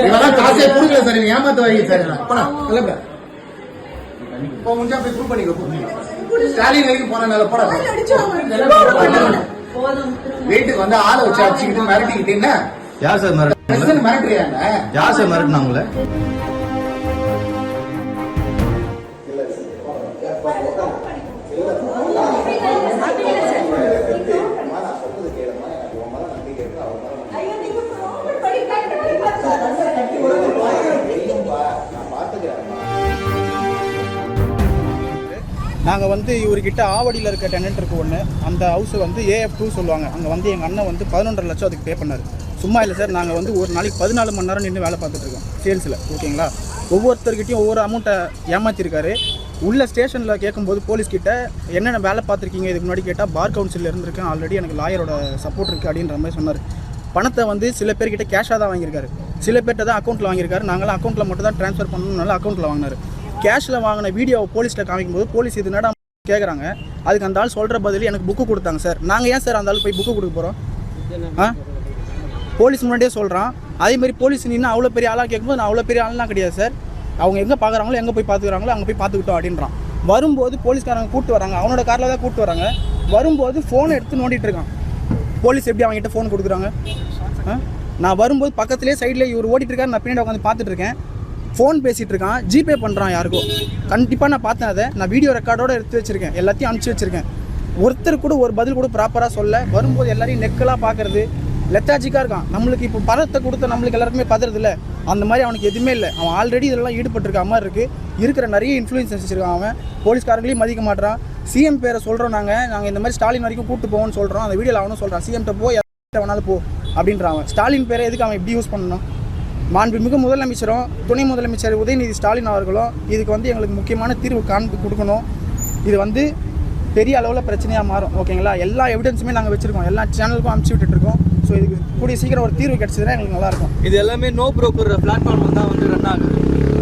இவெல்லாம் காசே கொடுக்கல சார் இவன் ஏமாத்த வாங்கி சார் போனா கிளம்ப இப்போ முடிஞ்சா போய் ப்ரூவ் பண்ணிக்க. ஸ்டாலின் வரைக்கும் போனனால போட. வீட்டுக்கு வந்து ஆளை வச்சு அடிச்சுக்கிட்டு மிரட்டிக்கிட்டு என்ன? யார் சார் மிரட்டு மிரட்டுறியாங்க யார் சார் மிரட்டினா நாங்கள் வந்து இவர்கிட்ட ஆவடியில் இருக்க டெனன்ட் இருக்கு ஒன்று அந்த ஹவுஸை வந்து ஏஎஃப் டூ சொல்லுவாங்க. அங்கே வந்து எங்கள் அண்ணன் வந்து பதினொன்றரை லட்சம் அதுக்கு பே பண்ணார். சும்மா இல்லை சார் நாங்கள் வந்து ஒரு நாளைக்கு பதினாலு மணி நேரம் நின்று வேலை பார்த்துட்ருக்கோம் சேல்ஸில் ஓகேங்களா ஒவ்வொருத்தர்கிட்டையும் ஒவ்வொரு அமௌண்ட்டை ஏமாற்றிருக்காரு உள்ள ஸ்டேஷனில் கேட்கும்போது போலீஸ்கிட்ட என்னென்ன வேலை பார்த்துருக்கீங்க? இதுக்கு முன்னாடி கேட்டால் பார் கவுன்சிலில் இருந்திருக்கேன். ஆல்ரெடி எனக்கு லாயரோட சப்போர்ட் இருக்குது அப்படின்ற மாதிரி சொன்னார். பணத்தை வந்து சில பேர்கிட்ட கேஷாக தான் வாங்கியிருக்காரு. சில பேர்கிட்ட தான் அக்கௌண்ட்டில் வாங்கியிருக்காரு. நாங்களாம் அக்கௌண்ட்டில் மட்டும் தான் ட்ரான்ஸ்ஃபர் பண்ணணும்னால அக்கௌண்ட்டில் வாங்கினார். கேஷில் வாங்கின வீடியோவை போலீஸில் காமிக்கும்போது போலீஸ் இது என்னடா கேட்குறாங்க அதுக்கு அந்த ஆள் சொல்கிற பதில் எனக்கு புக்கு கொடுத்தாங்க சார். நாங்கள் ஏன் சார் அந்த ஆள் போய் புக்கு கொடுக்க போகிறோம் ஆ? போலீஸ் முன்னாடியே சொல்கிறான் அதே மாதிரி போலீஸ் நின்று அவ்வளோ பெரிய ஆளாக கேட்கும்போது நான் அவ்வளோ பெரிய ஆள்லாம் கிடையாது சார். அவங்க எங்கே பார்க்குறாங்களோ எங்கே போய் பார்த்துக்கிறாங்களோ அங்கே போய் பார்த்துக்கிட்டோம் அப்படின்றான். வரும்போது போலீஸ்காரங்க கூப்பிட்டு வராங்க. அவனோட காரில் தான் கூப்பிட்டு வராங்க. வரும்போது ஃபோனை எடுத்து நோண்டிட்டு இருக்கான். போலீஸ் எப்படி அவங்ககிட்ட ஃபோன் கொடுக்குறாங்க? ஆ? நான் வரும்போது பக்கத்துலேயே சைடில் இவர் ஓடிட்டு இருக்காரு. நான் பின்னாடி உட்காந்து பார்த்துட்டு இருக்கேன். ஃபோன் பேசிகிட்டு இருக்கான் ஜிபே பண்ணுறான் யாருக்கோ. கண்டிப்பாக நான் பார்த்தேன் அதை. நான் வீடியோ ரெக்கார்டோட எடுத்து வச்சுருக்கேன். எல்லாத்தையும் அனுப்பிச்சி வச்சுருக்கேன். ஒருத்தர் கூட ஒரு பதில் கூட ப்ராப்பராக சொல்ல வரும்போது எல்லாரையும் நெக்கலாக பார்க்குறது லெத்தாஜிக்காக இருக்கான். நம்மளுக்கு இப்போ பதத்தை கொடுத்த நம்மளுக்கு எல்லாருக்குமே பதறது இல்லை அந்த மாதிரி அவனுக்கு எதுவுமே இல்லை. அவன் ஆல்ரெடி இதெல்லாம் ஈடுபட்டிருக்க மாதிரி இருக்குது இருக்கிற நிறைய இன்ஃப்ளூயன்ஸ் வச்சுருக்கான் அவன். போலீஸ்காரங்களையும் மதிக்க மாட்டான் சிஎம் பேரை சொல்கிறோம் நாங்கள் நாங்கள் இந்த மாதிரி ஸ்டாலின் வரைக்கும் கூப்பிட்டு போவோம்னு சொல்கிறோம் அந்த வீடியோவில் அவனும் சொல்கிறான் சிஎம்கிட்ட போய் யார்கிட்ட வேணாலும் போ அப்படின்றான் அவன். ஸ்டாலின் பேரை எதுக்கு அவன் இப்படி யூஸ் பண்ணணும்? மாண்புமிகு முதலமைச்சரும் துணை முதலமைச்சர் உதயநிதி ஸ்டாலின் அவர்களும் இதுக்கு வந்து எங்களுக்கு முக்கியமான தீர்வு காண்பு கொடுக்கணும். இது வந்து பெரிய அளவில் பிரச்சனையாக மாறும் ஓகேங்களா? எல்லா எவிடன்ஸுமே நாங்கள் வச்சுருக்கோம். எல்லா சேனலுக்கும் அமுச்சு விட்டுட்ருக்கோம் ஸோ இதுக்கு கூடிய சீக்கிரம் ஒரு தீர்வு கிடச்சதுன்னா எங்களுக்கு நல்லாயிருக்கும் இது எல்லாமே நோ ப்ரோக்கர் பிளாட்ஃபார்ம் தான் வந்து ரன் ஆகுது.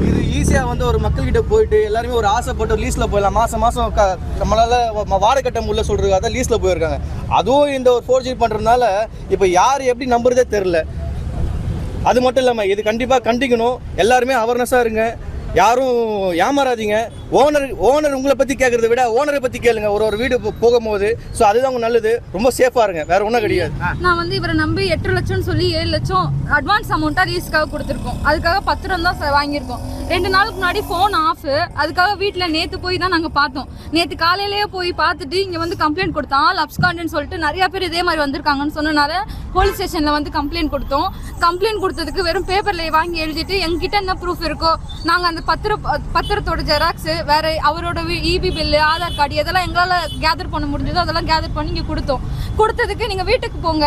இது ஈஸியாக வந்து ஒரு மக்கள்கிட்ட போயிட்டு எல்லாருமே ஒரு ஆசைப்பட்டு லீஸில் போயிடலாம். மாதம் மாதம் க நம்மளால் வாடகை கட்ட உள்ள சொல்கிறதுக்காக தான் லீஸில் போயிருக்காங்க. அதுவும் இந்த ஒரு ஃபோர் ஜி பண்ணுறதுனால இப்போ யார் எப்படி நம்புறதே தெரில அது மட்டும் இல்லாமல் இது கண்டிப்பாக கண்டிக்கணும். எல்லாருமே அவேர்னஸாக இருங்க. யாரும் ஏமாறாதீங்க. ஓனர் ஓனர் உங்களை பற்றி கேட்குறத விட ஓனரை பற்றி கேளுங்க. ஒரு ஒரு வீடு போகும்போது. ஸோ அதுதான் உங்களுக்கு நல்லது. ரொம்ப சேஃபாக இருங்க. வேற ஒன்றும் கிடையாது. நான் வந்து இவரை நம்பி எட்டு லட்சம்னு சொல்லி ஏழு லட்சம் அட்வான்ஸ் அமௌண்ட்டாக லீஸ்க்காக கொடுத்துருக்கோம். அதுக்காக பத்திரம் தான் வாங்கியிருக்கோம். ரெண்டு நாளுக்கு முன்னாடி ஃபோன் ஆஃப் அதுக்காக வீட்டில் நேற்று போய் தான் நாங்கள் பார்த்தோம். நேற்று காலையிலேயே போய் பார்த்துட்டு இங்கே வந்து கம்ப்ளைண்ட் கொடுத்தோம் ஆல் அப்ஸ்காண்டுன்னு சொல்லிட்டு நிறைய பேர் இதே மாதிரி வந்திருக்காங்கன்னு சொன்னனால போலீஸ் ஸ்டேஷனில் வந்து கம்ப்ளைண்ட் கொடுத்தோம். கம்ப்ளைண்ட் கொடுத்ததுக்கு வெறும் பேப்பரில் வாங்கி எழுதிட்டு எங்ககிட்ட என்ன ப்ரூஃப் இருக்கோ நாங்கள் அந்த பத்திர பத்திரத்தோட ஜெராக்ஸு வேற அவரோட இபி பில்லு ஆதார் கார்டு எதெல்லாம் எங்களால் கேதர் பண்ண முடிஞ்சதோ அதெல்லாம் கேதர் பண்ணி இங்கே கொடுத்தோம். கொடுத்ததுக்கு நீங்கள் வீட்டுக்கு போங்க.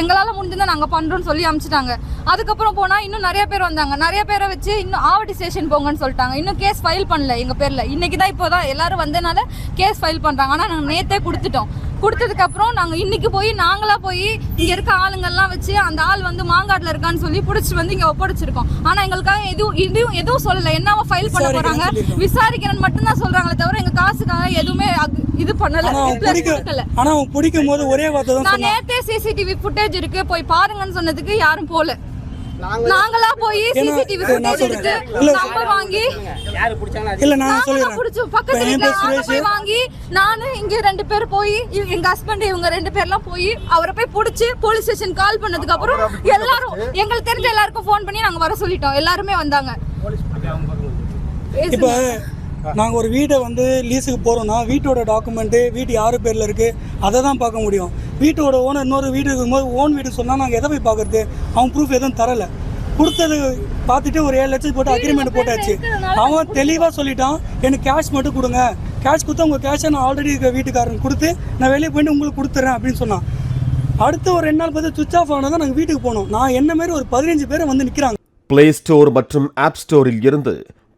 எங்களால் முடிஞ்சதை நாங்கள் பண்ணுறோம்னு சொல்லி அனுப்பிச்சிட்டாங்க. அதுக்கப்புறம் போனால் இன்னும் நிறைய பேர் வந்தாங்க. நிறைய பேரை வச்சு இன்னும் ஆவடி ஸ்டேஷன் போங்கன்னு சொல்லிட்டாங்க. இன்னும் கேஸ் ஃபைல் பண்ணல எங்கள் பேரில். இன்னைக்கு தான் இப்போ தான் எல்லாரும் வந்தனால கேஸ் ஃபைல் பண்ணுறாங்க ஆனால் நாங்கள் நேற்றே கொடுத்துட்டோம். கொடுத்ததுக்கப்புறம் நாங்கள் இன்னைக்கு போய் நாங்களா போய் இங்கே இருக்க ஆளுங்கள்லாம் வச்சு அந்த ஆள் வந்து மாங்காட்டில் இருக்கான்னு சொல்லி பிடிச்சிட்டு வந்து இங்கே ஒப்படைச்சிருக்கோம். ஆனால் எங்களுக்காக எதுவும் இதுவும் எதுவும் சொல்லலை. என்னவா ஃபைல் பண்ண போகிறாங்க விசாரிக்கிறேன்னு மட்டும்தான் சொல்கிறாங்களே தவிர எங்கள் காசுக்காக எதுவுமே இது பண்ணல. ஆனா கொடுக்கல. ஆனா பிடிக்கும் போது ஒரே வார்த்தை நான் நேத்தே சிசிடிவி ஃபுட்டேஜ் இருக்கு. போய் பாருங்கன்னு சொன்னதுக்கு யாரும் போல. நாங்களா போய் சிசிடிவி ஃபுட்டேஜ் எடுத்து சொல்றேன். இல்ல. நம்பர் வாங்கி இல்ல நான் புடிச்சோம். இப்ப பக்கத்து வீட்ல போய் வாங்கி நானு இங்க ரெண்டு பேர் போய் எங்க ஹஸ்பண்ட் இவங்க ரெண்டு பேர்லாம் போய் அவரை போய் புடிச்சு போலீஸ் ஸ்டேஷன் கால் பண்ணதுக்கு அப்புறம் எல்லாரும் எங்களுக்கு தெரிஞ்ச எல்லாருக்கும் ஃபோன் பண்ணி நாங்க வர சொல்லிட்டோம். எல்லாருமே வந்தாங்க. இப்போ பேசுங்க. நாங்கள் ஒரு வீடை வந்து லீஸுக்கு போகிறோம்னா வீட்டோட டாக்குமெண்ட்டு வீட்டு யார் பேரில் இருக்குது அதை தான் பார்க்க முடியும். வீட்டோட ஓனர் இன்னொரு வீடு இருக்கும்போது ஓன் வீடு சொன்னால் நாங்கள் எதை போய் பார்க்கறது? அவன் ப்ரூஃப் எதுவும் தரலை. கொடுத்தது பார்த்துட்டு ஒரு ஏழு லட்சம் போட்டு அக்ரிமெண்ட் போட்டாச்சு. அவன் தெளிவாக சொல்லிட்டான் எனக்கு கேஷ் மட்டும் கொடுங்க. கேஷ் கொடுத்தா உங்கள் கேஷை நான் ஆல்ரெடி இருக்க வீட்டுக்காரன் கொடுத்து நான் வெளியே போயிட்டு உங்களுக்கு கொடுத்துட்றேன் அப்படின்னு சொன்னான். அடுத்து ஒரு ரெண்டு நாள் பார்த்து சுவிச் ஆஃப் ஆனால் தான் நாங்கள் வீட்டுக்கு போனோம். நான் என்ன மாதிரி ஒரு பதினஞ்சு பேர் வந்து நிற்கிறாங்க பிளே ஸ்டோர் மற்றும் ஆப் ஸ்டோரில் இருந்து